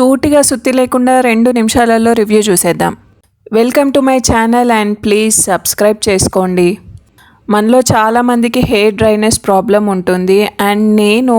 సూటిగా సుత్తి లేకుండా రెండు నిమిషాలలో రివ్యూ చూసేద్దాం. Welcome to my channel and please subscribe చేసుకోండి. మనలో చాలామందికి హెయిర్ డ్రైనెస్ ప్రాబ్లం ఉంటుంది అండ్ నేను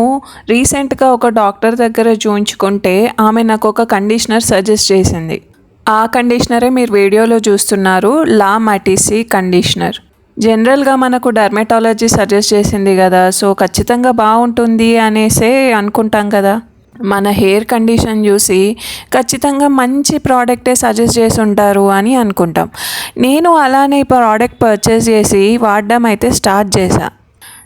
రీసెంట్గా ఒక డాక్టర్ దగ్గర చూయించుకుంటే ఆమె నాకు ఒక కండిషనర్ సజెస్ట్ చేసింది. ఆ కండిషనరే మీరు వీడియోలో చూస్తున్నారు లా మటిసి కండిషనర్. జనరల్గా మనకు డర్మెటాలజీ సజెస్ట్ చేసింది కదా సో ఖచ్చితంగా బాగుంటుంది అనేసే అనుకుంటాం కదా. మన హెయిర్ కండిషన్ చూసి ఖచ్చితంగా మంచి ప్రోడక్టే సజెస్ట్ చేసి ఉంటారు అని అనుకుంటాం. నేను అలానే ఈ ప్రోడక్ట్ పర్చేస్ చేసి వాడడం అయితే స్టార్ట్ చేశాను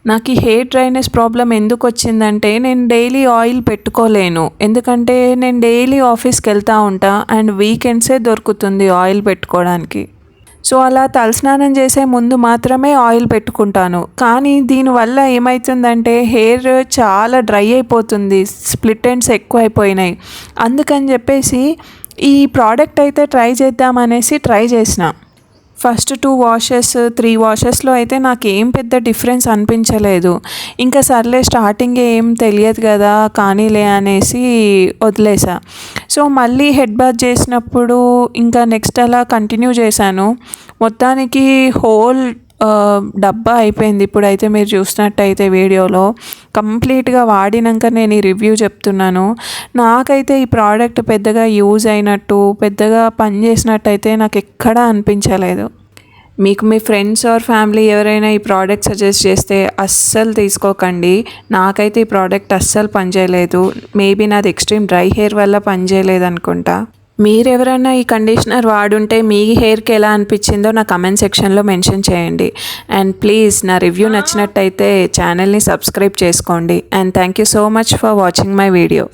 నాకు ఈ హెయిర్ డ్రైనెస్ ప్రాబ్లం ఎందుకు వచ్చిందంటే నేను డైలీ ఆయిల్ పెట్టుకోలేను. ఎందుకంటే నేను డైలీ ఆఫీస్కి వెళ్తూ ఉంటా అండ్ వీకెండ్సే దొరుకుతుంది ఆయిల్ పెట్టుకోవడానికి. సో అలా తలస్నానం చేసే ముందు మాత్రమే ఆయిల్ పెట్టుకుంటాను. కానీ దీనివల్ల ఏమవుతుందంటే హెయిర్ చాలా డ్రై అయిపోతుంది స్ప్లిట్ ఎండ్స్ ఎక్కువ అయిపోయినాయి అందుకని చెప్పేసి ఈ ప్రోడక్ట్ అయితే ట్రై చేద్దామనేసి ట్రై చేసిన. ఫస్ట్ టూ వాషెస్ త్రీ వాషెస్లో అయితే నాకు ఏం పెద్ద డిఫరెన్స్ అనిపించలేదు. ఇంకా సర్లే స్టార్టింగ్ ఏం తెలియదు కదా కానీలే అనేసి వదిలేసా. సో మళ్ళీ హెడ్ బాత్ చేసినప్పుడు ఇంకా నెక్స్ట్ అలా కంటిన్యూ చేశాను. మొత్తానికి హోల్ డబ్బా అయిపోయింది ఇప్పుడైతే మీరు చూసినట్టయితే వీడియోలో. కంప్లీట్గా వాడినాక నేను ఈ రివ్యూ చెప్తున్నాను. నాకైతే ఈ ప్రోడక్ట్ పెద్దగా యూజ్ అయినట్టు పెద్దగా పని చేసినట్టయితే నాకు ఎక్కడా అనిపించలేదు. మీకు మీ ఫ్రెండ్స్ ఆర్ ఫ్యామిలీ ఎవరైనా ఈ ప్రోడక్ట్ సజెస్ట్ చేస్తే అస్సలు తీసుకోకండి. నాకైతే ఈ ప్రోడక్ట్ అస్సలు పనిచేయలేదు. మేబీ నాది ఎక్స్ట్రీమ్ డ్రై హెయిర్ వల్ల పనిచేయలేదు అనుకుంటా మీరెవరైనా ఈ కండిషనర్ వాడుంటే మీ హెయిర్కి ఎలా అనిపించిందో నా కమెంట్ సెక్షన్లో మెన్షన్ చేయండి. అండ్ ప్లీజ్ నా రివ్యూ నచ్చినట్టయితే ఛానల్ని సబ్స్క్రైబ్ చేసుకోండి. And thank you so much for watching my video.